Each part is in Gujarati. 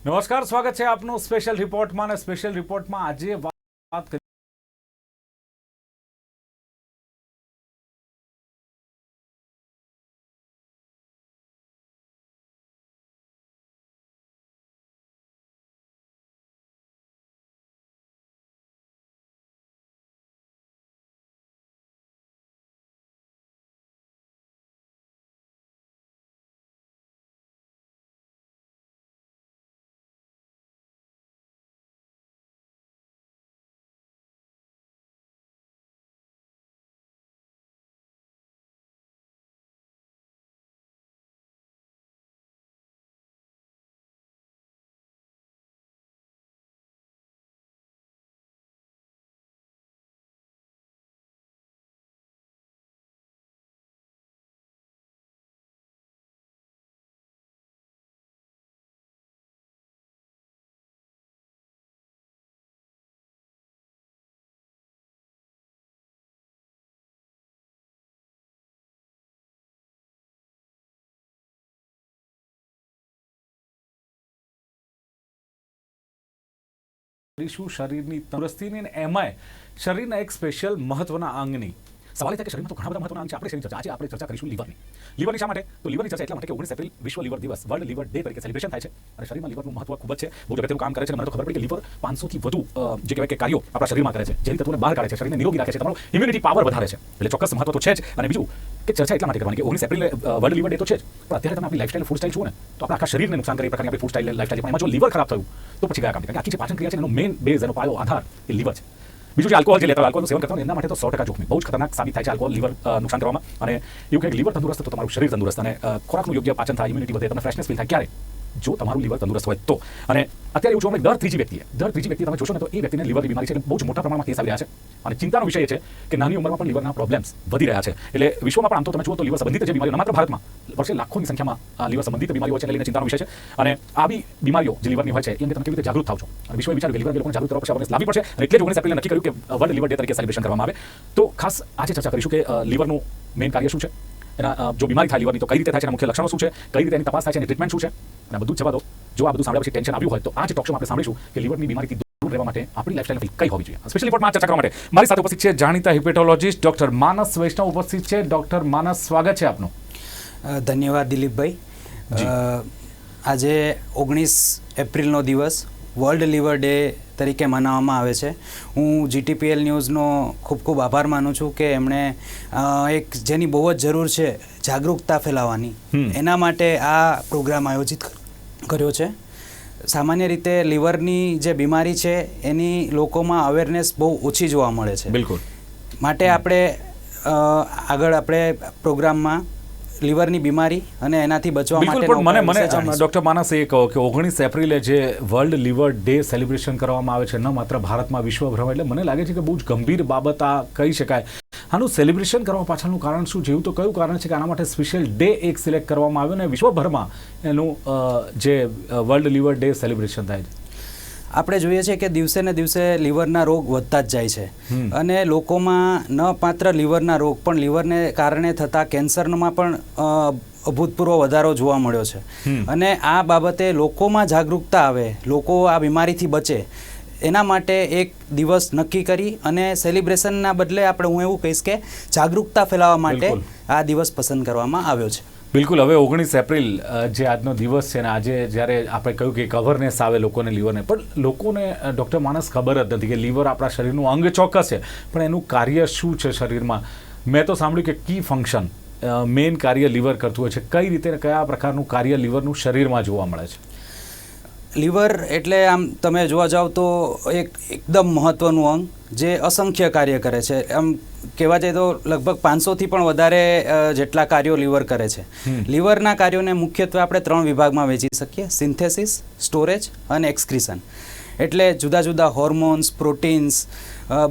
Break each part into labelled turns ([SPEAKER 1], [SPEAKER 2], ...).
[SPEAKER 1] નમસ્કાર સ્વાગત છે આપનું સ્પેશિયલ રિપોર્ટમાં અને સ્પેશિયલ રિપોર્ટમાં આજે વાત કરીશું શરીરની તંદુરસ્તીની એમાંય શરીરના એક સ્પેશિયલ મહત્વના અંગની. સવાલ એ થાય કે શરીરમાં તો ઘણા બધા મહત્વના અંગ છે. આપણે શરીરની ચર્ચા? આજે આપણે ચર્ચા કરીશું લીવરની. લીવરની શા માટે? તો લીવરની ચર્ચા એટલા માટે કે ઓગણીસ એપ્રિલ વિશ્વ લીવર દિવસ, વર્લ્ડ લીવર ડે તરીકે સેલિબ્રેશન થાય છે. અને શરીરમાં લીવરનું મહત્વ ખૂબ જ છે. બહુ જ કામ કરે છે. મને તો ખબર પડી કે લીવર પાંચસોથી વધુ જે કહેવાય કે કાર્યો આપણા શરીરમાં કરે છે. જે તત્વોને બહાર કાઢે છે. શરીરને નિરોગી રાખે છે. તમારો ઇમ્યુનિટી પાવર વધારે છે. એટલે ચોક્કસ મહત્વ તો છે જ. અને બીજું, કે ચર્ચા એટલા માટે કરવાની કે ઓગણીસ એપ્રિલ વર્લ્ડ લીવર ડે તો છે જ. પણ અત્યારે તમે આપણી લાઈફસ્ટાઈલ ફૂડ સ્ટાઈલ જુઓ ને, તો આપણા આખા શરીરને નુકસાન કરે પ્રકારની આપણી ફૂડ સ્ટાઈલ લાઈફસ્ટાઈલ પણ એમાં જો લીવર ખરાબ થયું, તો પછી ગયા કામ? આખી જે પાચન ક્રિયા છે એનો મેઇન બેઝ એનો પાયો, આધાર એ લીવર છે. બીજું જે આલ્કોહોલ જે લેતા આલ્કોહોલનું સેવન કરતા હોય એના માટે તો સો ટકા જોખમી. બહુ જ ખતરનાક સાબિત થાય છે આલ્કોહોલ લીવર નુકસાન કરવામાં. અને એવું કે લીવર તંદુરસ્ત તો તમારું શરીર તંદુરસ્ત અને ખોરાકનું યોગ્ય પાચન થાય ઇમ્યુનિટી વધે, તમને ફ્રેશનેસ ફીલ થાય. ક્યારે? જો તમારું લીવર તંદુરસ્ત હોય તો. અને અત્યારે એવું જોવા મળે, દર ત્રીજી વ્યક્તિએ, દર ત્રીજી વ્યક્તિ તમે જોશો ને તો એ વ્યક્તિને લીવરની બીમારી છે બહુ જ મોટા પ્રમાણમાં કેસ આવી રહ્યા છે. અને ચિંતાનો વિષય છે કે નાની ઉંમરમાં પણ લીવરના પ્રોબ્લેમ્સ વધી રહ્યા છે. એટલે વિશ્વમાં પણ આમ તો તમે જુઓ તો લીવર સંબંધિત જે બીમારીઓ માત્ર ભારતમાં, વર્ષે લાખોની સંખ્યામાં લીવર સંબંધિત બીમારીઓ છે એને લઈને ચિંતાનો વિષય છે. અને આવી બીમારીઓ જે લીવરની હોય છે, એ અંગે તમે કેવી રીતે જાગૃત થાવ છો? અને વિશ્વ વિચાર લીવર લોકોને જાગૃત કરવા પડશે આપણે લાવવી પડશે. અને એટલે જ ઓગણીસ એપ્રિલે નક્કી કર્યું કે વર્લ્ડ લીવર ડે તરીકે સેલિબ્રેશન કરવામાં આવે. તો ખાસ આજે ચર્ચા કરીશું કે લીવરનું મેઇન કાર્ય શું છે? એના જો બીમારી થાય લીવરની તો કઈ રીતે થાય છે એના મુખ્ય લક્ષણો શું છે કઈ રીતે એની તપાસ થાય છે એની ટ્રીટમેન્ટ શું છે અને બધું જવા દો જો આ બધું સાંભળ્યા પછી ટેન્શન આવ્યું હોય તો આ જ ટોક શોમાં આપણે સાંભળીશું કે લીવરની બીમારીથી દૂર રહેવા માટે આપણી લાઈફસ્ટાઈલ કઈ હોવી જોઈએ. સ્પેશિયલ રિપોર્ટમાં આ ચર્ચા કરવા માટે મારી સાથે ઉપસ્થિત છે જાણીતા હિપેટોલોજીસ્ટ ડોક્ટર માનસ વૈષ્ણવ ઉપસ્થિત છે ડોક્ટર માનસ સ્વાગત છે આપનું.
[SPEAKER 2] ધન્યવાદ દિલીપભાઈ. આજે ઓગણીસ એપ્રિલનો દિવસ વર્લ્ડ લીવર ડે તરીકે મનાવવામાં આવે છે. હું જીટીપીએલ ન્યૂઝનો ખૂબ ખૂબ આભાર માનું છું કે એમણે એક જેની બહુ જ જરૂર છે જાગૃતતા ફેલાવવાની એના માટે આ પ્રોગ્રામ આયોજિત કર્યો છે. સામાન્ય રીતે લીવરની જે બીમારી છે એની લોકોમાં અવેરનેસ બહુ ઓછી જોવા મળે છે.
[SPEAKER 1] બિલકુલ.
[SPEAKER 2] માટે આપણે આગળ આપણે પ્રોગ્રામમાં લીવરની બીમારી અને એનાથી બચવા માટે
[SPEAKER 1] પણ મને મને ડોક્ટર માનસ એ કહો કે ઓગણીસ એપ્રિલે જે વર્લ્ડ લિવર ડે સેલિબ્રેશન કરવામાં આવે છે ન માત્ર ભારતમાં વિશ્વભરમાં એટલે મને લાગે છે કે બહુ જ ગંભીર બાબત આ કહી શકાય. આનું સેલિબ્રેશન કરવા પાછળનું કારણ શું છે? એવું તો કયું કારણ છે કે આના માટે સ્પેશિયલ ડે એક સિલેક્ટ કરવામાં આવ્યો અને વિશ્વભરમાં એનું જે વર્લ્ડ લિવર ડે સેલિબ્રેશન થાય છે.
[SPEAKER 2] આપણે જોઈએ છીએ કે દિવસે ને દિવસે લીવરના રોગ વધતા જ જાય છે. અને લોકોમાં ન માત્ર લીવરના રોગ પણ લીવરને કારણે થતા કેન્સરમાં પણ અભૂતપૂર્વ વધારો જોવા મળ્યો છે. અને આ બાબતે લોકોમાં જાગૃતતા આવે લોકો આ બીમારીથી બચે એના માટે એક દિવસ નક્કી કરી અને સેલિબ્રેશનના બદલે આપણે હું એવું કહીશ કે જાગૃતતા ફેલાવવા માટે આ દિવસ પસંદ કરવામાં આવ્યો છે.
[SPEAKER 1] બિલકુલ, હવે ઓગણીસ એપ્રિલ જે આજનો દિવસ છે ને, આજે જ્યારે આપણે કહ્યું કે એક અવેરનેસ આવે લોકોને લીવરને, પણ લોકોને ડૉક્ટર માણસ ખબર જ નથી કે લીવર આપણા શરીરનું અંગ ચોક્કસ છે, પણ એનું કાર્ય શું છે શરીરમાં? મેં તો સાંભળ્યું કે કી ફંક્શન મેઇન કાર્ય લીવર કરતું હોય છે. કઈ રીતે કયા પ્રકારનું કાર્ય લીવરનું શરીરમાં જોવા મળે છે?
[SPEAKER 2] લીવર એટલે આમ તમે જોવા જાઓ તો એક એકદમ મહત્ત્વનું અંગ જે અસંખ્ય કાર્ય કરે છે. આમ કહેવા જાય તો લગભગ પાંચસોથી પણ વધારે જેટલા કાર્યો લીવર કરે છે. લિવરના કાર્યોને મુખ્યત્વે આપણે ત્રણ વિભાગમાં વહેંચી શકીએ. સિન્થેસિસ સ્ટોરેજ અને એક્સક્રીશન. એટલે જુદા જુદા હોર્મોન્સ પ્રોટીન્સ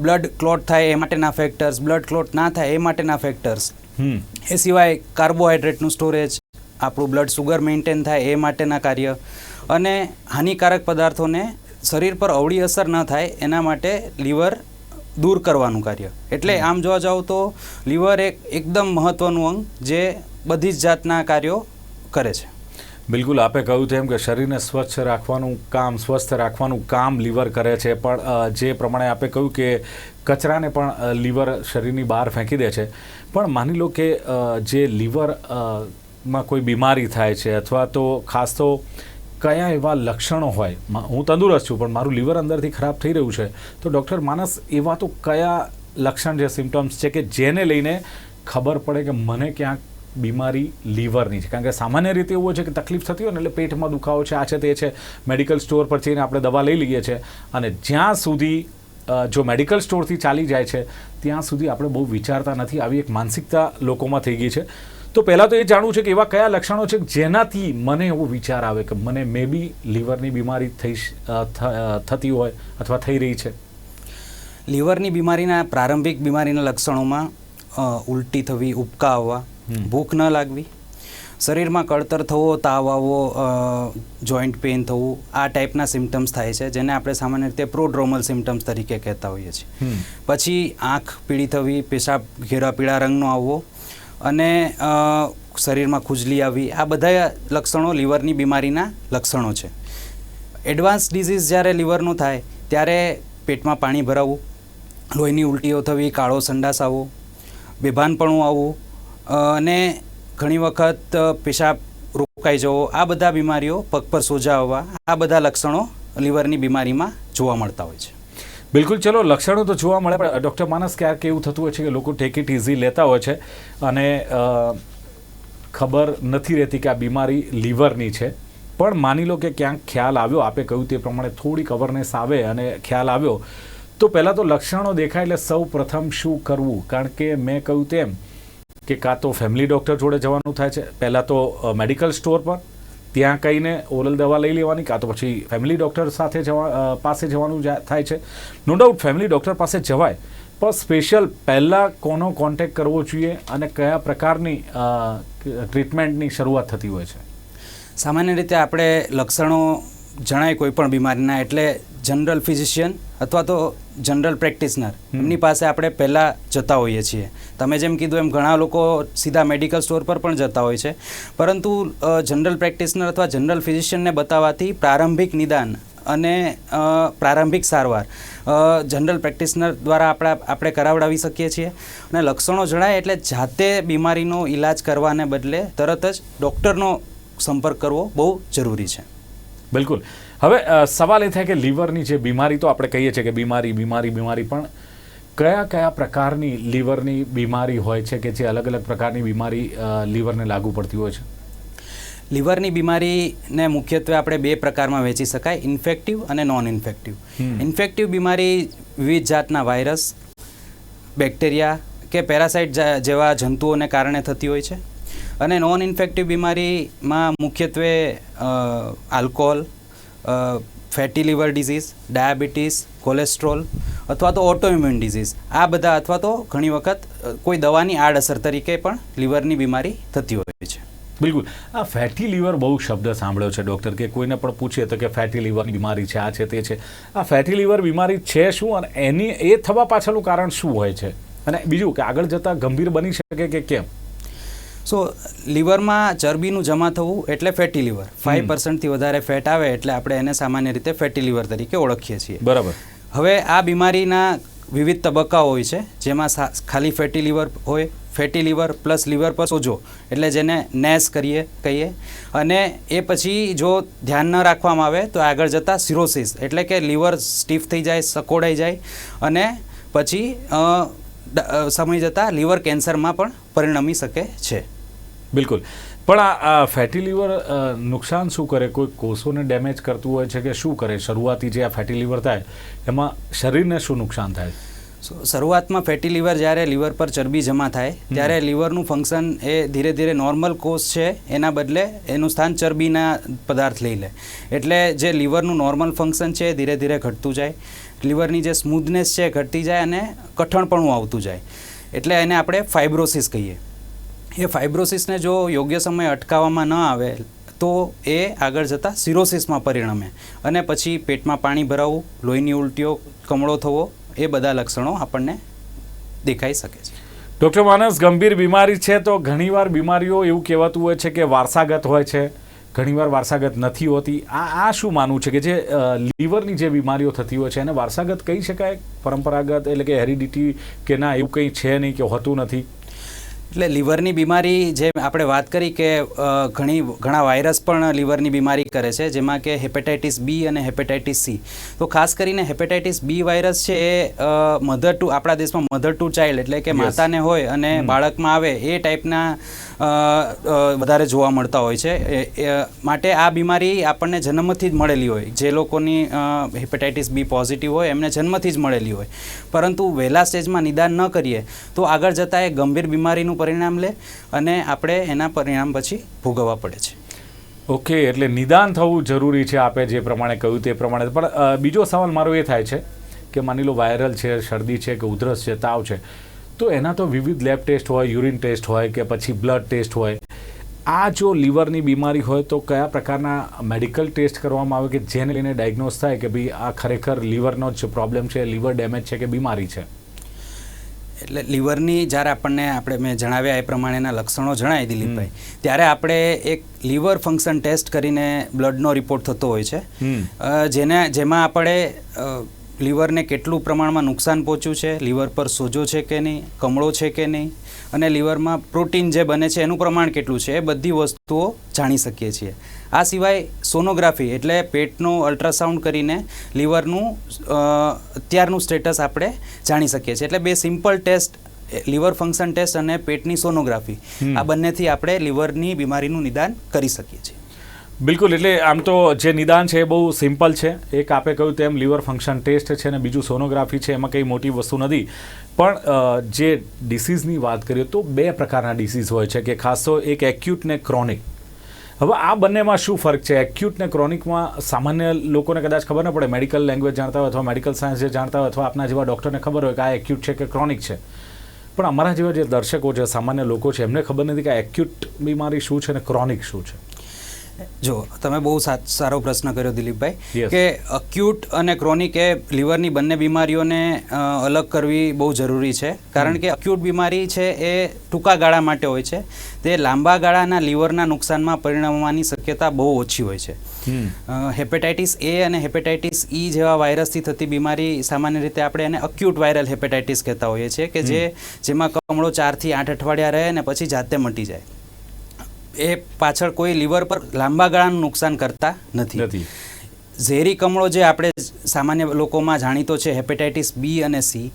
[SPEAKER 2] બ્લડ ક્લોટ થાય એ માટેના ફેક્ટર્સ બ્લડ ક્લોટ ના થાય એ માટેના ફેક્ટર્સ. એ સિવાય કાર્બોહાઈડ્રેટનું સ્ટોરેજ આપણું બ્લડ સુગર મેન્ટેન થાય એ માટેના કાર્ય. અને હાનિકારક પદાર્થોને શરીર પર અવળી અસર ન થાય એના માટે લીવર દૂર કરવાનું કાર્ય. એટલે આમ જોવા જાવ તો લીવર એક એકદમ મહત્વનું અંગ જે બધી જ જાતના કાર્યો કરે છે.
[SPEAKER 1] બિલકુલ આપે કહ્યું તેમ કે શરીરને સ્વચ્છ રાખવાનું કામ સ્વસ્થ રાખવાનું કામ લીવર કરે છે. પણ જે પ્રમાણે આપે કહ્યું કે કચરાને પણ લીવર શરીરની બહાર ફેંકી દે છે. પણ માની લો કે જે લીવરમાં કોઈ બીમારી થાય છે અથવા તો ખાસ તો કયા એવા લક્ષણો હોય? હું તંદુરસ્ત છું, પણ મારું લીવર અંદરથી ખરાબ થઈ રહ્યું છે. તો ડૉક્ટર માનસ એવા તો કયા લક્ષણ છે સિમ્ટમ્સ છે કે જેને લઈને ખબર પડે કે મને ક્યાંક બીમારી લીવરની છે? કારણ કે સામાન્ય રીતે એવું છે કે તકલીફ થતી હોય ને એટલે પેટમાં દુખાવો છે, આ છે, તે છે, મેડિકલ સ્ટોર પર જઈને આપણે દવા લઈ લઈએ છીએ. અને જ્યાં સુધી જો મેડિકલ સ્ટોરથી ચાલી જાય છે, ત્યાં સુધી આપણે બહુ વિચારતા નથી. આવી એક માનસિકતા લોકોમાં થઈ ગઈ છે. તો પહેલાં તો એ જાણવું છે કે એવા કયા લક્ષણો છે જેનાથી મને એવો વિચાર આવે કે મને મે બી લીવરની બીમારી થઈ થતી હોય અથવા થઈ રહી છે?
[SPEAKER 2] લીવરની બીમારીના પ્રારંભિક બીમારીના લક્ષણોમાં ઉલટી થવી ઉબકા આવવા ભૂખ ન લાગવી શરીરમાં કળતર થવો તાવ આવવો જોઈન્ટ પેઇન થવું આ ટાઈપના સિમ્ટમ્સ થાય છે જેને આપણે સામાન્ય રીતે પ્રોડ્રોમલ સિમ્ટમ્સ તરીકે કહેતા હોઈએ છીએ. પછી આંખ પીળી થવી પેશાબ ઘેરા પીળા રંગનો આવવો અને શરીરમાં ખુજલી આવવી આ બધા લક્ષણો લીવરની બીમારીના લક્ષણો છે. એડવાન્સ ડિઝીઝ જ્યારે લીવરનું થાય, ત્યારે પેટમાં પાણી ભરાવવું લોહીની ઉલટીઓ થવી, કાળો સંડાસ આવવો, બેભાનપણું આવવું અને ઘણી વખત પેશાબ રોકાઈ જવો, આ બધા બીમારીઓ પગ પર સોજા આવવા, આ બધા લક્ષણો લીવરની બીમારીમાં જોવા મળતા હોય છે.
[SPEAKER 1] બિલકુલ, ચલો, લક્ષણો તો જોવા મળે, પણ ડૉક્ટર માનસ ક્યારેક એવું થતું હોય છે કે લોકો ટેક ઇટ ઇઝી લેતા હોય છે અને ખબર નથી રહેતી કે આ બીમારી લીવરની છે. પણ માની લો કે ક્યાંક ખ્યાલ આવ્યો, આપે કહ્યું તે પ્રમાણે થોડીક અવરનેસ આવે અને ખ્યાલ આવ્યો, તો પહેલાં તો લક્ષણો દેખાય એટલે સૌ પ્રથમ શું કરવું? કારણ કે મેં કહ્યું તેમ કે કાં તો ફેમિલી ડૉક્ટર જોડે જવાનું થાય છે, પહેલાં તો મેડિકલ સ્ટોર પર ત્યાં કહીને ઓરલ દવા લઈ લેવાની કાં તો પછી ફેમિલી ડૉક્ટર સાથે જવા પાસે જવાનું થાય છે. નો ડાઉટ ફેમિલી ડૉક્ટર પાસે જવાય, પણ સ્પેશિયલ પહેલાં કોનો કોન્ટેક્ટ કરવો જોઈએ અને કયા પ્રકારની ટ્રીટમેન્ટની શરૂઆત થતી હોય છે?
[SPEAKER 2] સામાન્ય રીતે આપણે લક્ષણો જણાય કોઈ પણ બીમારીના, એટલે જનરલ ફિઝિશિયન અથવા તો જનરલ પ્રેક્ટિશનર. એમની પાસે આપણે પહેલાં જતા હોઈએ છીએ. તમે જેમ કીધું એમ ઘણા લોકો સીધા મેડિકલ સ્ટોર પર પણ જતા હોય છે. પરંતુ જનરલ પ્રેક્ટિશનર અથવા જનરલ ફિઝિશિયનને બતાવવાથી પ્રારંભિક નિદાન અને પ્રારંભિક સારવાર જનરલ પ્રેક્ટિશનર દ્વારા આપણા આપણે કરાવડાવી શકીએ છીએ. અને લક્ષણો જણાય એટલે જાતે બીમારીનો ઈલાજ કરવાને બદલે તરત જ ડૉક્ટરનો સંપર્ક કરવો બહુ જરૂરી છે.
[SPEAKER 1] બિલકુલ. હવે સવાલ એ થાય કે લીવરની જે બીમારી તો આપણે કહીએ છીએ કે બીમારી બીમારી બીમારી પણ કયા કયા પ્રકારની લીવરની બીમારી હોય છે કે જે અલગ અલગ પ્રકારની બીમારી લીવરને લાગુ પડતી હોય છે?
[SPEAKER 2] લીવરની બીમારીને મુખ્યત્વે આપણે બે પ્રકારમાં વહેંચી શકાય ઇન્ફેક્ટિવ અને નોન ઇન્ફેક્ટિવ ઇન્ફેક્ટિવ બીમારી વિવિધ જાતના વાયરસ બેક્ટેરિયા કે પેરાસાઇટ જેવા જંતુઓને કારણે થતી હોય છે. અને નોન ઇન્ફેક્ટિવ બીમારીમાં મુખ્યત્વે alcohol fatty liver disease diabetes cholesterol અથવા તો ઓટોઇમ્યુન ડિઝીઝ આ બધા અથવા તો ઘણી વખત કોઈ દવાની આડઅસર તરીકે પણ લીવરની બીમારી થતી હોય છે.
[SPEAKER 1] બિલકુલ. આ ફેટી લીવર બહુ શબ્દ સાંભળ્યો છે ડૉક્ટર કે કોઈને પણ પૂછીએ તો કે ફેટી લીવરની બીમારી છે, આ છે, તે છે. આ ફેટી લીવર બીમારી છે શું અને એની, એ થવા પાછળનું કારણ શું હોય છે? અને બીજું કે આગળ જતાં ગંભીર બની શકે કે કેમ?
[SPEAKER 2] સો લીવરમાં ચરબીનું જમા થવું એટલે ફેટી લીવર
[SPEAKER 1] હમ.
[SPEAKER 2] પર્સન્ટથી વધારે ફેટ આવે એટલે આપણે એને સામાન્ય રીતે ફેટી લીવર તરીકે ઓળખીએ છીએ.
[SPEAKER 1] બરાબર.
[SPEAKER 2] હવે આ બીમારીના વિવિધ તબક્કાઓ હોય છે જેમાં ખાલી ફેટી લીવર હોય ફેટી લીવર પ્લસ લીવર પર સોજો એટલે જેને નેસ કરીએ કહીએ. અને એ પછી જો ધ્યાન ન રાખવામાં આવે તો આગળ જતાં સિરોસિસ એટલે કે લીવર સ્ટીફ થઈ જાય સકોડાઈ જાય અને પછી સમય જતાં લીવર કેન્સરમાં પણ પરિણમી શકે છે.
[SPEAKER 1] બિલકુલ. પણ આ આ ફેટી લીવર નુકસાન શું કરે? કોઈ કોષોને ડેમેજ કરતું હોય છે કે શું કરે? શરૂઆતી જે આ ફેટી લીવર થાય એમાં શરીરને શું નુકસાન થાય?
[SPEAKER 2] શરૂઆતમાં ફેટી લીવર જ્યારે લીવર પર ચરબી જમા થાય ત્યારે લીવરનું ફંક્શન એ ધીરે ધીરે નોર્મલ કોષ છે એના બદલે એનું સ્થાન ચરબીના પદાર્થ લઈ લે. એટલે જે લીવરનું નોર્મલ ફંક્શન છે એ ધીરે ધીરે ઘટતું જાય. લીવરની જે સ્મૂધનેસ છે એ ઘટતી જાય અને કઠણપણું આવતું જાય. એટલે એને આપણે ફાઇબ્રોસિસ કહીએ. એ ફાઇબ્રોસિસને જો યોગ્ય સમયે અટકાવવામાં ન આવે, તો એ આગળ જતાં સિરોસિસમાં પરિણમે. અને પછી પેટમાં પાણી ભરાવવું લોહીની ઉલટીઓ, કમળો થવો, એ બધા લક્ષણો આપણને દેખાઈ શકે છે.
[SPEAKER 1] ડૉક્ટર માનસ, ગંભીર બીમારી છે તો ઘણીવાર બીમારીઓ એવું કહેવાતું હોય છે કે વારસાગત હોય છે. ઘણીવાર વારસાગત નથી હોતી. આ આ શું માનવું છે કે જે લીવરની જે બીમારીઓ થતી હોય છે, એને વારસાગત કહી શકાય? પરંપરાગત એટલે કે હેરિડિટી કે ના એવું કંઈ છે નહીં કે હોતું નથી?
[SPEAKER 2] એટલે લીવરની બીમારી જે આપણે વાત કરી કે ઘણી ઘણા વાયરસ પણ લીવરની બીમારી કરે છે જેમાં કે હેપેટાઇટિસ બી અને હેપેટાઇટિસ સી. તો ખાસ કરીને હેપેટાઇટિસ બી વાયરસ છે એ મધર ટુ આપણા દેશમાં મધર ટુ ચાઇલ્ડ એટલે કે માતાને હોય અને બાળકમાં આવે એ ટાઈપના વધારે જોવા મળતા હોય છે. માટે આ બીમારી આપણને જન્મથી જ મળેલી હોય. જે લોકોની હિપેટાઇટિસ બી પોઝિટિવ હોય, એમને જન્મથી જ મળેલી હોય. પરંતુ વહેલા સ્ટેજમાં નિદાન ન કરીએ, તો આગળ જતાં એ ગંભીર બીમારીનું પરિણામ લે અને આપણે એના પરિણામ પછી ભોગવવા પડે છે.
[SPEAKER 1] ઓકે, એટલે નિદાન થવું જરૂરી છે આપે જે પ્રમાણે કહ્યું તે પ્રમાણે. પણ બીજો સવાલ મારો એ થાય છે કે માની લો વાયરલ છે, શરદી છે કે ઉધરસ છે, તાવ છે. તો એના તો વિવિધ લેબ ટેસ્ટ હોય યુરિન ટેસ્ટ હોય કે પછી બ્લડ ટેસ્ટ હોય. આ જો લીવરની બીમારી હોય તો કયા પ્રકારના મેડિકલ ટેસ્ટ કરવામાં આવે કે જેને લઈને ડાયગ્નોઝ થાય કે ભાઈ આ ખરેખર લીવરનો જ પ્રોબ્લેમ છે લીવર ડેમેજ છે કે બીમારી છે?
[SPEAKER 2] એટલે લીવરની જ્યારે આપણને આપણે મેં જણાવ્યા એ પ્રમાણેના લક્ષણો જણાવી દિલીપભાઈ ત્યારે આપણે એક લીવર ફંક્શન ટેસ્ટ કરીને બ્લડનો રિપોર્ટ થતો હોય છે. જેને જેમાં આપણે લીવરને કેટલું પ્રમાણમાં નુકસાન પહોંચ્યું છે લીવર પર સોજો છે કે નહીં કમળો છે કે નહીં અને લીવરમાં પ્રોટીન જે બને છે એનું પ્રમાણ કેટલું છે એ બધી વસ્તુઓ જાણી શકીએ છીએ. આ સિવાય સોનોગ્રાફી એટલે પેટનું અલ્ટ્રાસાઉન્ડ કરીને લીવરનું અત્યારનું સ્ટેટસ આપણે જાણી શકીએ છીએ. એટલે બે simple test liver function test અને પેટની સોનોગ્રાફી. આ બંનેથી આપણે લીવરની બીમારીનું નિદાન કરી શકીએ છીએ.
[SPEAKER 1] બિલકુલ, એટલે આમ તો જે નિદાન છે એ બહુ સિમ્પલ છે. એક આપે કહ્યું તેમ લીવર ફંક્શન ટેસ્ટ છે અને બીજું સોનોગ્રાફી છે, એમાં કંઈ મોટી વસ્તુ નથી. પણ જે ડિસીઝની વાત કરીએ તો બે પ્રકારના ડિસીઝ હોય છે, કે ખાસ તો એક એક્યુટ ને ક્રોનિક. હવે આ બંનેમાં શું ફરક છે? એક્યુટ ને ક્રોનિકમાં સામાન્ય લોકોને કદાચ ખબર ન પડે, મેડિકલ લેંગ્વેજ જાણતા હોય અથવા મેડિકલ સાયન્સ જે જાણતા હોય અથવા આપના જેવા ડૉક્ટરને ખબર હોય કે આ એક્યુટ છે કે ક્રોનિક છે. પણ અમારા જેવા જે દર્શકો છે, સામાન્ય લોકો છે, એમને ખબર નથી કે એક્યુટ બીમારી શું છે અને ક્રોનિક શું છે.
[SPEAKER 2] જો તમે બહુ સારો પ્રશ્ન કર્યો દિલીપભાઈ કે અક્યુટ અને ક્રોનિક એ લીવરની બંને બીમારીઓને અલગ કરવી બહુ જરૂરી છે. કારણ કે અક્યુટ બીમારી છે એ ટૂંકા ગાળા માટે હોય છે. તે લાંબા ગાળાના લીવરના નુકસાનમાં પરિણમવાની શક્યતા બહુ ઓછી હોય છે. હેપેટાઇટિસ એ અને હેપેટાઇટિસ ઈ જેવા વાયરસથી થતી બીમારી સામાન્ય રીતે આપણે એને અક્યુટ વાયરલ હેપેટાઇટિસ કહેતા હોઈએ છીએ કે જે જેમાં કમળો ચારથી આઠ અઠવાડિયા રહે અને પછી જાતે મટી જાય. એ પાછળ કોઈ લીવર પર લાંબા ગાળાનું નુકસાન કરતા નથી. ઝેરી કમળો જે આપણે સામાન્ય લોકોમાં જાણીતો છે હેપેટાઇટિસ બી અને સી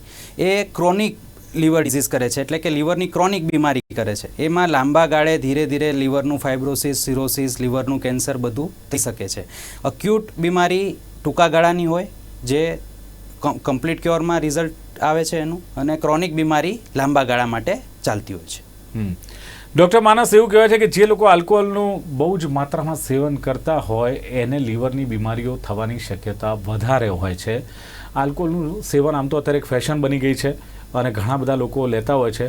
[SPEAKER 2] એ ક્રોનિક લીવર ડિઝીઝ કરે છે એટલે કે લીવરની ક્રોનિક બીમારી કરે છે. એમાં લાંબા ગાળે ધીરે ધીરે લીવરનું ફાઇબ્રોસિસ સિરોસિસ લીવરનું કેન્સર બધું થઈ શકે છે. અક્યુટ બીમારી ટૂંકા ગાળાની હોય જે કમ્પ્લીટ ક્યોરમાં રિઝલ્ટ આવે છે એનું અને ક્રોનિક બીમારી લાંબા ગાળા માટે ચાલતી હોય છે.
[SPEAKER 1] ડૉક્ટર માનસ એવું કહેવાય છે કે જે લોકો આલ્કોહોલનું બહુ જ માત્રામાં સેવન કરતા હોય, એને લીવરની બીમારીઓ થવાની શક્યતા વધારે હોય છે. આલ્કોહોલનું સેવન આમ તો અત્યારે એક ફેશન બની ગઈ છે અને ઘણા બધા લોકો લેતા હોય છે.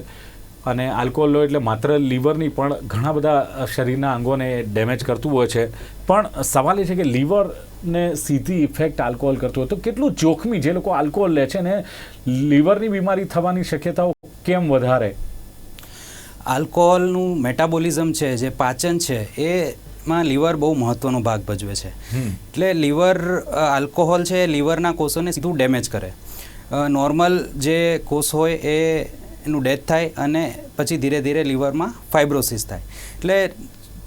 [SPEAKER 1] અને આલ્કોહોલ લો એટલે માત્ર લીવરની પણ ઘણા બધા શરીરના અંગોને ડેમેજ કરતું હોય છે. પણ સવાલ એ છે કે લીવરને સીધી ઇફેક્ટ આલ્કોહોલ કરતું હોય તો કેટલું જોખમી જે લોકો આલ્કોહોલ લે છે ને? લીવરની બીમારી થવાની શક્યતાઓ કેમ વધારે?
[SPEAKER 2] આલ્કોહોલનું મેટાબોલિઝમ છે જે પાચન છે એમાં લીવર બહુ મહત્વનો ભાગ ભજવે છે. એટલે લીવર આલ્કોહોલ છે એ લીવરના કોષોને સીધું ડેમેજ કરે. નોર્મલ જે કોષ હોય એ એનું ડેથ થાય અને પછી ધીરે ધીરે લીવરમાં ફાઇબ્રોસિસ થાય. એટલે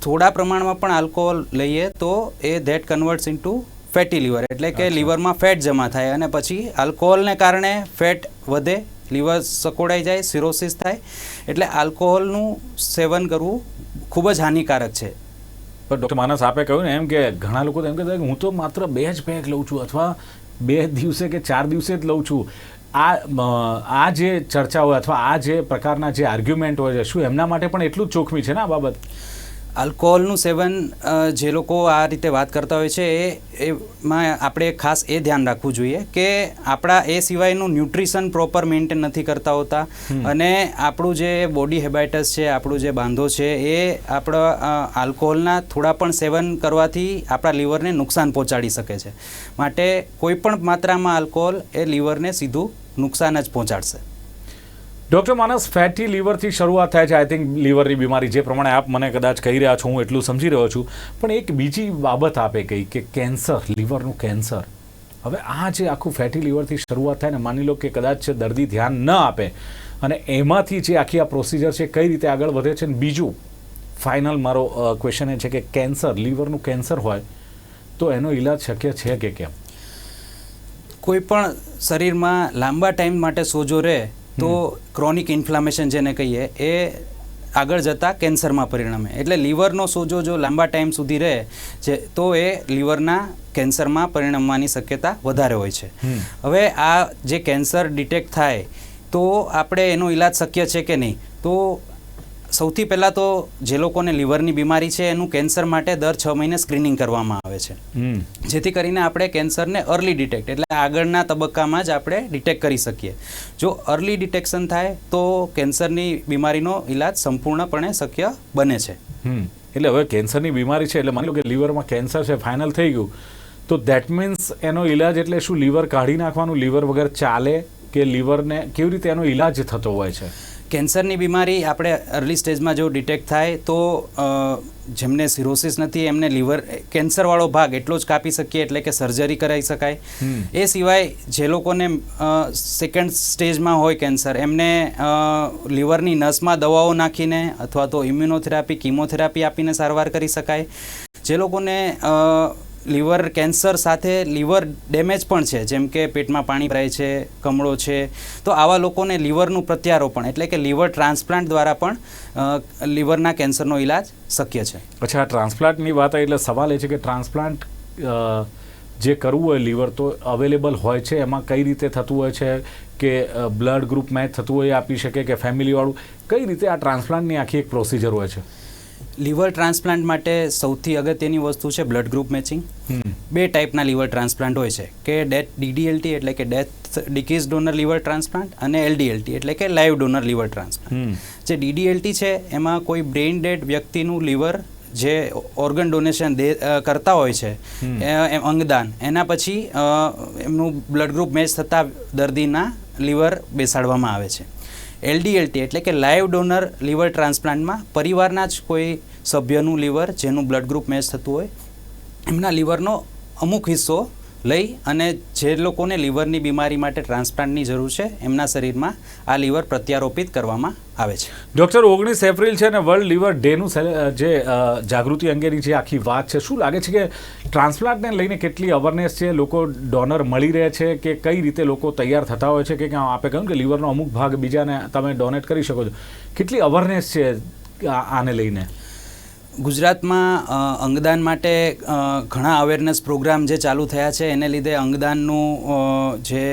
[SPEAKER 2] થોડા પ્રમાણમાં પણ આલ્કોહોલ લઈએ તો એ that converts into fatty liver. એટલે કે લીવરમાં ફેટ જમા થાય અને પછી આલ્કોહોલને કારણે ફેટ વધે લીવર સકોડાઈ જાય સિરોસિસ થાય. એટલે આલ્કોહોલનું સેવન કરવું ખૂબ જ હાનિકારક છે.
[SPEAKER 1] પણ ડૉક્ટર માનસ આપે કહ્યું ને એમ કે ઘણા લોકો એમ કહેતા કે હું તો માત્ર બે જ પેક લઉં છું અથવા બે દિવસે કે ચાર દિવસે જ લઉં છું. આ આ જે ચર્ચા હોય અથવા આ જે પ્રકારના જે આર્ગ્યુમેન્ટ હોય છે, શું એમના માટે પણ એટલું જ જોખમી છે ને આ બાબત?
[SPEAKER 2] આલ્કોહોલનું સેવન જે લોકો આ રીતે વાત કરતા હોય છે એ એમાં આપણે ખાસ એ ધ્યાન રાખવું જોઈએ કે આપણા એ સિવાયનું ન્યુટ્રિશન પ્રોપર મેન્ટેન નથી કરતા હોતા. અને આપણું જે બોડી હેબાઇટસ છે આપણું જે બાંધો છે એ આપણા આલ્કોહોલના થોડા પણ સેવન કરવાથી આપણા લીવરને નુકસાન પહોંચાડી શકે છે. માટે કોઈપણ માત્રામાં આલ્કોહોલ એ લીવરને સીધું નુકસાન જ પહોંચાડશે.
[SPEAKER 1] ડૉક્ટર માનસ ફેટી લીવરથી શરૂઆત થાય છે. આઈ થિંક લીવરની બીમારી જે પ્રમાણે આપ મને કદાચ કહી રહ્યા છો, હું એટલું સમજી રહ્યો છું. પણ એક બીજી બાબત આપે કહી કે કેન્સર લીવરનું કેન્સર. હવે આ જે આખું ફેટી લીવરથી શરૂઆત થાય ને, માની લો કે કદાચ દર્દી ધ્યાન ન આપે અને એમાંથી જે આખી આ પ્રોસિજર છે, કઈ રીતે આગળ વધે છે ને, બીજું ફાઇનલ મારો ક્વેશ્ચન એ છે કે કેન્સર લીવરનું કેન્સર હોય તો એનો ઈલાજ શક્ય છે કે કેમ?
[SPEAKER 2] કોઈ પણ શરીરમાં લાંબા ટાઈમ માટે સોજો રહે તો ક્રોનિક ઇન્ફ્લામેશન જેને કહીએ એ આગળ જતાં કેન્સરમાં પરિણમે. એટલે લીવરનો સોજો જો લાંબા ટાઈમ સુધી રહે છે તો એ લીવરના કેન્સરમાં પરિણમવાની શક્યતા વધારે હોય છે. હવે આ જે કેન્સર ડિટેક્ટ થાય તો આપણે એનો ઈલાજ શક્ય છે કે નહીં? તો સૌથી પહેલાં તો જે લોકોને લીવરની બીમારી છે એનું કેન્સર માટે દર છ મહિને સ્ક્રીનિંગ કરવામાં આવે છે. જેથી કરીને આપણે કેન્સરને અર્લી ડિટેક્ટ એટલે આગળના તબક્કામાં જ આપણે ડિટેક્ટ કરી શકીએ. જો અર્લી ડિટેક્શન થાય તો કેન્સરની બીમારીનો ઈલાજ સંપૂર્ણપણે શક્ય બને છે.
[SPEAKER 1] એટલે હવે કેન્સરની બીમારી છે એટલે માની લો કે લીવરમાં કેન્સર છે ફાઇનલ થઈ ગયું તો દેટ મીન્સ એનો ઇલાજ એટલે શું? લીવર કાઢી નાખવાનું? લીવર વગર ચાલે કે લીવરને કેવી રીતે એનો ઈલાજ થતો હોય છે?
[SPEAKER 2] કેન્સરની બીમારી આપણે અર્લી સ્ટેજમાં જો ડિટેક્ટ થાય તો જેમને સિરોસિસ નથી એમને લીવર કેન્સરવાળો ભાગ એટલો જ કાપી શકીએ એટલે કે સર્જરી કરાવી શકાય. એ સિવાય જે લોકોને સેકન્ડ સ્ટેજમાં હોય કેન્સર એમને લિવરની નસમાં દવાઓ નાખીને અથવા તો ઇમ્યુનોથેરાપી કિમોથેરાપી આપીને સારવાર કરી શકાય. જે લોકોને લીવર કેન્સર સાથે લીવર ડેમેજ પણ છે. જેમ કે પેટમાં પાણી ભરાય છે, કમળો છે. તો આવા લોકોને લીવરનું પ્રત્યારોપણ એટલે કે લીવર ટ્રાન્સપ્લાન્ટ દ્વારા પણ લીવરના કેન્સરનો ઈલાજ શક્ય છે.
[SPEAKER 1] અચ્છા ટ્રાન્સપ્લાન્ટની વાત એટલે સવાલ એ છે કે ટ્રાન્સપ્લાન્ટ જે કરવું હોય લીવર તો અવેલેબલ હોય છે? એમાં કઈ રીતે થતું હોય છે કે બ્લડ ગ્રુપ મેચ થતું હોય આપી શકે કે ફેમિલીવાળું? કઈ રીતે આ ટ્રાન્સપ્લાન્ટની આખી એક પ્રોસિજર હોય છે?
[SPEAKER 2] લીવર ટ્રાન્સપ્લાન્ટ માટે સૌથી અગત્યની વસ્તુ છે બ્લડ ગ્રુપ મેચિંગ. બે ટાઈપના લીવર ટ્રાન્સપ્લાન્ટ હોય છે કે ડેથ ડીડીએલટી એટલે કે ડેથ ડિકીઝ ડોનર લીવર ટ્રાન્સપ્લાન્ટ અને એલડીએલટી એટલે કે લાઈવ ડોનર લીવર ટ્રાન્સપ્લાન્ટ. જે ડીડીએલટી છે એમાં કોઈ બ્રેઇન ડેડ વ્યક્તિનું લીવર જે ઓર્ગન ડોનેશન દે કરતા હોય છે એમ અંગદાન. એના પછી એમનું બ્લડ ગ્રુપ મેચ થતાં દર્દીના લીવર બેસાડવામાં આવે છે. એલડીએલટી એટલે કે લાઈવ ડોનર લીવર ટ્રાન્સપ્લાન્ટમાં પરિવારના જ કોઈ સભ્યનું લીવર જેનું બ્લડ ગ્રુપ મેચ થતું હોય, એમના લીવરનો અમુક હિસ્સો લઈ અને જે લોકોને લીવરની બીમારી માટે ટ્રાન્સપ્લાન્ટની જરૂર છે, એમના શરીરમાં આ લીવર પ્રત્યારોપિત કરવામાં આવે છે.
[SPEAKER 1] ડૉક્ટર, ઓગણીસ એપ્રિલ છે અને વર્લ્ડ લીવર ડેનું જે જાગૃતિ અંગેની જે આખી વાત છે, શું લાગે છે કે ટ્રાન્સપ્લાન્ટને લઈને કેટલી અવેરનેસ છે? લોકો ડોનર મળી રહે છે કે કઈ રીતે લોકો તૈયાર થતા હોય છે કે આપે કહ્યું કે લીવરનો અમુક ભાગ બીજાને તમે ડોનેટ કરી શકો છો. કેટલી અવેરનેસ છે આને લઈને?
[SPEAKER 2] ગુજરાતમાં અંગદાન માટે ઘણા અવેરનેસ પ્રોગ્રામ જે ચાલુ થયા છે, એને લીધે અંગદાનનું જે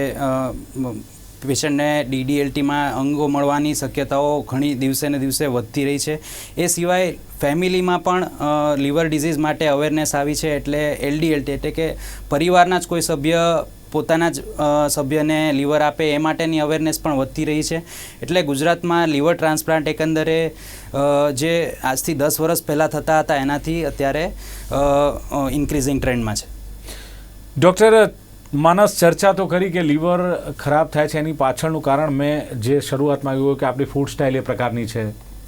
[SPEAKER 2] પેશન્ટને ડીડીએલટીમાં અંગો મળવાની શક્યતાઓ ઘણી દિવસે ને દિવસે વધતી રહી છે. એ સિવાય ફેમિલીમાં પણ લીવર ડિઝીઝ માટે અવેરનેસ આવી છે એટલે એલડીએલટી એટલે કે પરિવારના જ કોઈ સભ્ય પોતાના જ સભ્યને લીવર આપે એ માટેની અવેરનેસ પણ વધતી રહી છે. એટલે ગુજરાતમાં લીવર ટ્રાન્સપ્લાન્ટ એકંદરે જે આજથી દસ વર્ષ પહેલાં થતા હતા એનાથી અત્યારે ઇન્ક્રીઝિંગ ટ્રેન્ડમાં છે.
[SPEAKER 1] ડૉક્ટર, માનસ ચર્ચા તો કરી કે લીવર ખરાબ થાય છે એની પાછળનું કારણ મેં જે શરૂઆતમાં આવ્યું કે આપણી ફૂડ સ્ટાઇલ એ પ્રકારની છે,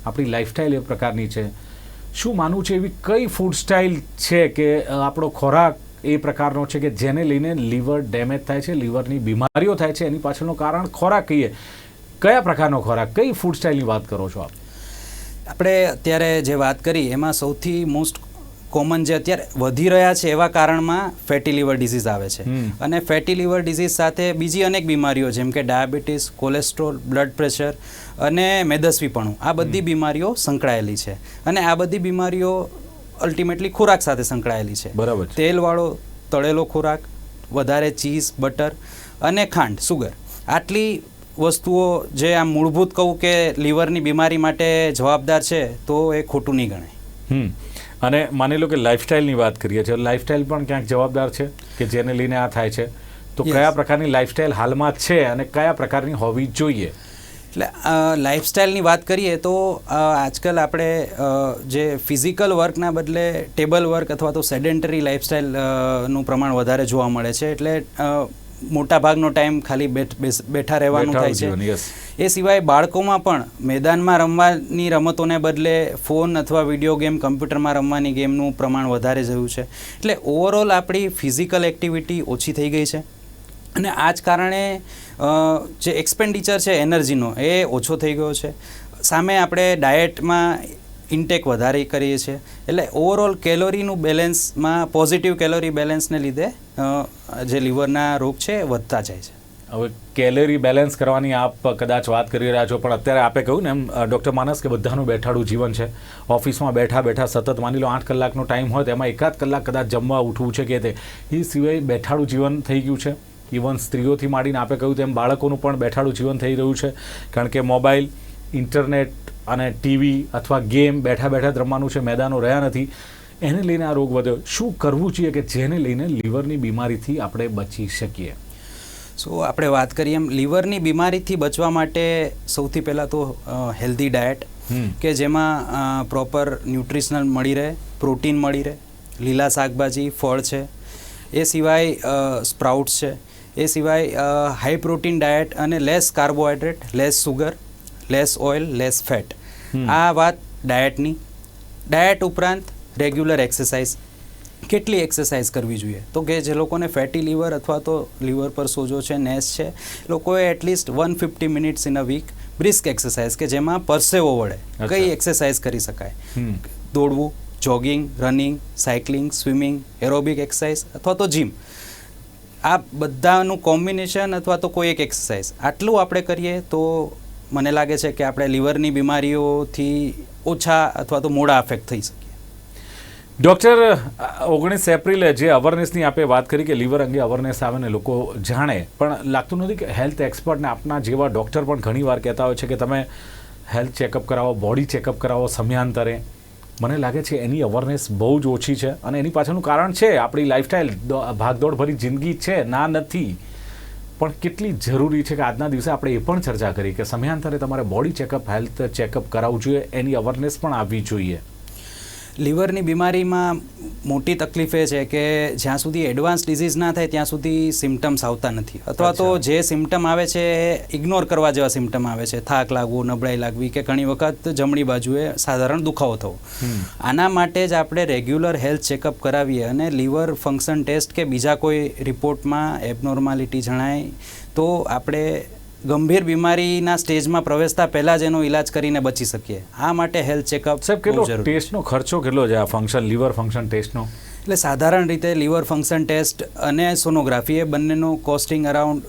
[SPEAKER 1] આપણી લાઈફસ્ટાઈલ એ પ્રકારની છે. શું માનવું છે એવી કઈ ફૂડ સ્ટાઇલ છે કે આપણો ખોરાક એ પ્રકારનો છે કે જેને લઈને લીવર ડેમેજ થાય છે લીવરની બીમારીઓ થાય છે એની પાછળનું કારણ ખોરાક કહીએ. કયા પ્રકારનો ખોરાક? કઈ ફૂડ સ્ટાઇલની વાત કરો છો આપ?
[SPEAKER 2] આપણે અત્યારે જે વાત કરી એમાં સૌથી મોસ્ટ કોમન જે અત્યારે વધી રહ્યા છે એવા કારણમાં ફેટી લીવર ડિઝીઝ આવે છે. અને ફેટી લીવર ડિઝીઝ સાથે બીજી અનેક બીમારીઓ જેમ કે ડાયાબિટીસ કોલેસ્ટ્રોલ બ્લડ પ્રેશર અને મેદસ્વીપણું આ બધી બીમારીઓ સંકળાયેલી છે. અને આ બધી બીમારીઓ અલ્ટિમેટલી ખોરાક સાથે સંકળાયેલી છે.
[SPEAKER 1] બરાબર
[SPEAKER 2] તેલવાળો તળેલો ખોરાક વધારે ચીઝ બટર અને ખાંડ સુગર. આટલી વસ્તુઓ જે આમ મૂળભૂત કહું કે લીવરની બીમારી માટે જવાબદાર છે તો એ ખોટું નહીં ગણાય.
[SPEAKER 1] હમ. અને માની લો કે લાઇફસ્ટાઇલની વાત કરીએ છીએ લાઇફસ્ટાઇલ પણ ક્યાંક જવાબદાર છે કે જેને લઈને આ થાય છે? તો કયા પ્રકારની લાઇફસ્ટાઇલ હાલમાં છે અને કયા પ્રકારની હોવી જોઈએ?
[SPEAKER 2] એટલે લાઈફસ્ટાઈલની વાત કરીએ તો આજકાલ આપણે જે ફિઝિકલ વર્કના બદલે ટેબલ વર્ક અથવા તો સેડેન્ટરી લાઈફસ્ટાઈલનું પ્રમાણ વધારે જોવા મળે છે. એટલે મોટા ભાગનો ટાઈમ ખાલી બેઠા રહેવાનું થાય છે. એ સિવાય બાળકોમાં પણ મેદાનમાં રમવાની રમતોને બદલે ફોન અથવા વીડિયો ગેમ કમ્પ્યુટરમાં રમવાની ગેમનું પ્રમાણ વધારે જયું છે. એટલે ઓવરઓલ આપણી ફિઝિકલ એક્ટિવિટી ઓછી થઈ ગઈ છે. અને આ જ કારણે જે એક્સપેન્ડિચર છે એનર્જીનો એ ઓછો થઈ ગયો છે. સામે આપણે ડાયટમાં ઇન્ટેક વધારે કરીએ છીએ. એટલે ઓવરઓલ કેલોરીનું બેલેન્સમાં પોઝિટિવ કેલોરી બેલેન્સને લીધે જે લીવરના રોગ છે વધતા જાય છે.
[SPEAKER 1] હવે કેલેરી બેલેન્સ કરવાની આપ કદાચ વાત કરી રહ્યા છો, પણ અત્યારે આપે કહ્યું ને એમ ડૉક્ટર માનસ કે બધાનું બેઠાડું જીવન છે. ઓફિસમાં બેઠા બેઠા સતત માની લો આઠ કલાકનો ટાઈમ હોય તેમાં એકાદ કલાક કદાચ જમવા ઉઠવું છે કે તે. એ સિવાય બેઠાડું જીવન થઈ ગયું છે. ઇવન સ્ત્રીઓથી માંડીને આપે કહ્યું તેમ બાળકોનું પણ બેઠાડું જીવન થઈ રહ્યું છે. કારણ કે મોબાઈલ ઇન્ટરનેટ અને ટીવી અથવા ગેમ બેઠા બેઠા જ રમવાનું છે મેદાનો રહ્યા નથી. એને લઈને આ રોગ વધ્યો. શું કરવું જોઈએ કે જેને લઈને લીવરની બીમારીથી આપણે બચી શકીએ?
[SPEAKER 2] સો આપણે વાત કરીએ એમ લીવરની બીમારીથી બચવા માટે સૌથી પહેલાં તો હેલ્ધી ડાયટ. કે જેમાં પ્રોપર ન્યુટ્રિશનલ મળી રહે પ્રોટીન મળી રહે લીલા શાકભાજી ફળ છે. એ સિવાય સ્પ્રાઉટ્સ છે. એ સિવાય હાઈ પ્રોટીન ડાયટ અને less carbohydrate less sugar less oil less fat આ વાત ડાયટની ડાયટ ઉપરાંત રેગ્યુલર એક્સરસાઇઝ કેટલી એક્સરસાઇઝ કરવી જોઈએ? તો કે જે લોકોને ફેટી લીવર અથવા તો લીવર પર સોજો છે નેસ છે લોકોએ at least one fifty minutes in a week brisk exercise કે જેમાં પરસેવો વળે. કઈ એક્સરસાઇઝ કરી શકાય? દોડવું jogging running cycling swimming aerobic exercise અથવા તો જીમ આ બધાનું કોમ્બિનેશન અથવા તો કોઈ એક એક્સરસાઇઝ આટલું આપણે કરીએ તો મને લાગે છે કે આપણે લીવરની બીમારીઓથી ઓછા અથવા તો મોડા અફેક્ટ થઈ શકીએ.
[SPEAKER 1] ડૉક્ટર ઓગણીસ એપ્રિલે જે અવેરનેસની આપે વાત કરી કે લીવર અંગે અવેરનેસ આવે ને લોકો જાણે, પણ લાગતું નથી કે હેલ્થ એક્સપર્ટને આપના જેવા ડૉક્ટર પણ ઘણીવાર કહેતા હોય છે કે તમે હેલ્થ ચેકઅપ કરાવો બોડી ચેકઅપ કરાવો સમયાંતરે. મને લાગે છે એની અવેરનેસ બહુ જ ઓછી છે અને એની પાછળનું કારણ છે, આપણી લાઈફસ્ટાઈલ ભાગદોડ ભરી જિંદગી છે, ના નથી. પણ કેટલી જરૂરી છે કે આજના દિવસે આપણે એ પણ ચર્ચા કરી કે સમયાંતરે તમારે બોડી ચેકઅપ હેલ્થ ચેકઅપ કરાવવું જોઈએ, એની અવેરનેસ પણ આવવી જોઈએ.
[SPEAKER 2] લીવરની બીમારીમાં મોટી તકલીફ એ છે કે જ્યાં સુધી એડવાન્સ ડિઝીઝ ના થાય ત્યાં સુધી સિમ્ટમ્સ આવતા નથી. અથવા તો જે સિમ્ટમ આવે છે એ ઇગ્નોર કરવા જેવા સિમ્ટમ આવે છે. થાક લાગવું નબળાઈ લાગવી કે ઘણી વખત જમણી બાજુએ સાધારણ દુખાવો થવો. આના માટે જ આપણે રેગ્યુલર હેલ્થ ચેકઅપ કરાવીએ અને લીવર ફંક્શન ટેસ્ટ કે બીજા કોઈ રિપોર્ટમાં એબનોર્માલિટી જણાય તો આપણે ગંભીર બીમારીના સ્ટેજમાં પ્રવેશતા પહેલાં જ એનો ઈલાજ કરીને બચી શકીએ. આ માટે હેલ્થ ચેકઅપ
[SPEAKER 1] સાહેબ કેટલો ટેસ્ટનો ખર્ચો કેટલો છે આ ફંક્શન લીવર ફંક્શન ટેસ્ટનો?
[SPEAKER 2] એટલે સાધારણ રીતે લીવર ફંક્શન ટેસ્ટ અને સોનોગ્રાફી એ બંનેનું costing around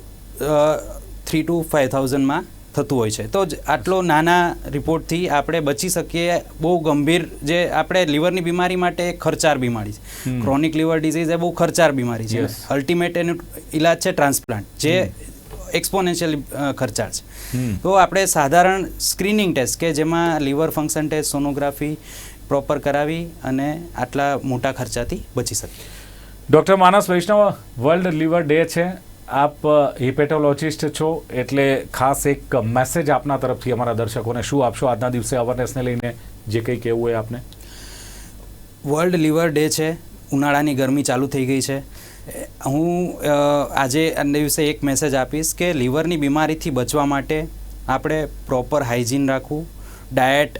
[SPEAKER 2] three to five થાઉઝન્ડમાં થતું હોય છે. તો જ આટલો નાના રિપોર્ટથી આપણે બચી શકીએ બહુ ગંભીર જે આપણે લીવરની બીમારી માટે ખર્ચાર બીમારી છે. ક્રોનિક લીવર ડિઝીઝ એ બહુ ખર્ચાર બીમારી છે. અલ્ટિમેટ એનું ઈલાજ છે ટ્રાન્સપ્લાન્ટ જે એક્સપોનેન્શિયલ ખર્ચાળ છે. તો આપણે સાધારણ સ્ક્રીનિંગ ટેસ્ટ કે જેમાં liver function test sonography proper કરાવી અને આટલા મોટા ખર્ચાથી બચી શકીએ.
[SPEAKER 1] ડૉક્ટર માનસ વૈષ્ણવ વર્લ્ડ લીવર ડે છે. આપ હિપેટોલોજિસ્ટ છો એટલે ખાસ એક મેસેજ આપના તરફથી અમારા દર્શકોને શું આપશો? આજના દિવસે અવેરનેસને લઈને જે કંઈ કહેવું હોય આપને.
[SPEAKER 2] વર્લ્ડ લીવર ડે છે. ઉનાળાની ગરમી ચાલુ થઈ ગઈ છે. હું આજે આ દિવસે એક મેસેજ આપીશ કે લીવરની બીમારીથી બચવા માટે આપણે પ્રોપર હાઇજીન રાખવું ડાયટ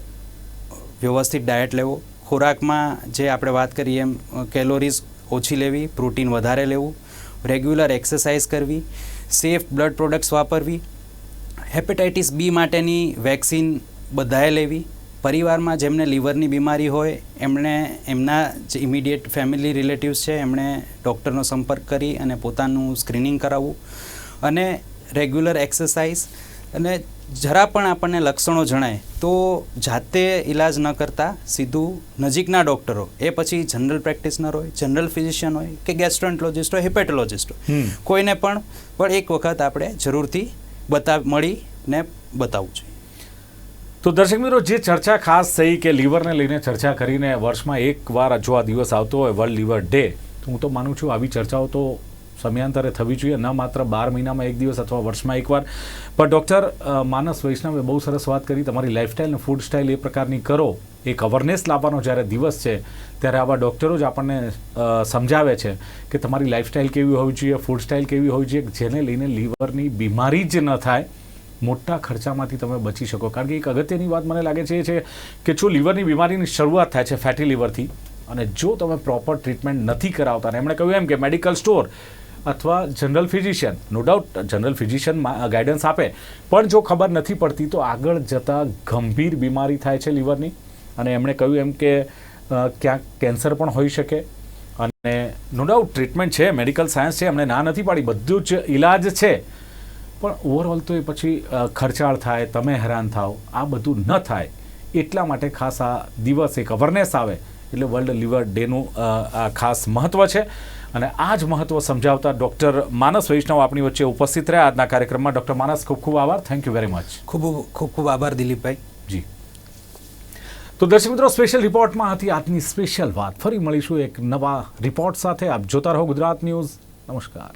[SPEAKER 2] વ્યવસ્થિત ડાયટ લેવો. ખોરાકમાં જે આપણે વાત કરીએ એમ કેલોરીઝ ઓછી લેવી પ્રોટીન વધારે લેવું રેગ્યુલર એક્સરસાઇઝ કરવી સેફ બ્લડ પ્રોડક્ટ્સ વાપરવી હેપેટાઇટિસ બી માટેની વેક્સિન બધાએ લેવી પરિવારમાં જેમને લીવરની બીમારી હોય એમણે એમના જે ઇમિડિયેટ ફેમિલી રિલેટિવ્સ છે એમણે ડૉક્ટરનો સંપર્ક કરી અને પોતાનું સ્ક્રીનિંગ કરાવવું અને રેગ્યુલર એક્સરસાઇઝ અને જરા પણ આપણને લક્ષણો જણાય તો જાતે ઈલાજ ન કરતા સીધું નજીકના ડૉક્ટરો એ પછી જનરલ પ્રેક્ટિશનર હોય જનરલ ફિઝિશિયન હોય કે ગેસ્ટ્રોન્ટોલોજિસ્ટ હોય હિપેટોલોજિસ્ટ હોય. કોઈને પણ પણ એક વખત આપણે જરૂરથી બતાવ મળીને બતાવવું જોઈએ.
[SPEAKER 1] તો દર્શક મિત્રો, જે ચર્ચા ખાસ થઈ કે લીવરને લઈને ચર્ચા કરીને વર્ષમાં એક વાર જો આ દિવસ આવતો હોય વર્લ્ડ લીવર ડે તો હું તો માનું છું આવી ચર્ચાઓ તો સમયાંતરે થવી જોઈએ, ન માત્ર બાર મહિનામાં એક દિવસ અથવા વર્ષમાં એકવાર. પણ ડૉક્ટર માનસ વૈષ્ણવે બહુ સરસ વાત કરી, તમારી લાઇફસ્ટાઈલ અને ફૂડ સ્ટાઇલ એ પ્રકારની કરો. એક અવરનેસ લાવવાનો જ્યારે દિવસ છે, ત્યારે આવા ડૉક્ટરો જ આપણને સમજાવે છે કે તમારી લાઇફસ્ટાઇલ કેવી હોવી જોઈએ ફૂડ સ્ટાઇલ કેવી હોવી જોઈએ, જેને લઈને લીવરની બીમારી જ ન થાય. મોટા ખર્ચામાંથી તમે બચી શકો. કારણ કે એક અગત્યની વાત મને લાગે છે એ છે કે જો લીવરની બીમારીની શરૂઆત થાય છે ફેટી લીવરથી અને જો તમે પ્રોપર ટ્રીટમેન્ટ નથી કરાવતા એમણે કહ્યું એમ કે મેડિકલ સ્ટોર અથવા general physician no doubt general physician guidance આપે. પણ જો ખબર નથી પડતી, તો આગળ જતાં ગંભીર બીમારી થાય છે લીવરની. અને એમણે કહ્યું એમ કે ક્યાંક કેન્સર પણ હોઈ શકે. અને નો ડાઉટ ટ્રીટમેન્ટ છે મેડિકલ સાયન્સ છે, એમણે ના નથી પાડી. બધું જ ઇલાજ છે. પણ ઓવરઓલ તો એ પછી ખર્ચાળ થાય તમે હેરાન થાઓ. આ બધું ન થાય. એટલા માટે ખાસ આ દિવસ એક અવરનેસ આવે. એટલે વર્લ્ડ લિવર ડેનું આ ખાસ મહત્ત્વ છે. અને આ જ મહત્વ સમજાવતા ડૉક્ટર માનસ વૈષ્ણવ આપણી વચ્ચે ઉપસ્થિત રહ્યા. આજના કાર્યક્રમમાં ડૉક્ટર માનસ ખૂબ ખૂબ આભાર. થેન્ક યુ વેરી મચ
[SPEAKER 2] ખૂબ ખૂબ ખૂબ આભાર દિલીપભાઈ.
[SPEAKER 1] જી. તો દર્શક મિત્રો સ્પેશિયલ રિપોર્ટમાં હતી આજની સ્પેશિયલ વાત. ફરી મળીશું એક નવા રિપોર્ટ સાથે. આપ જોતા રહો ગુજરાત ન્યૂઝ. નમસ્કાર.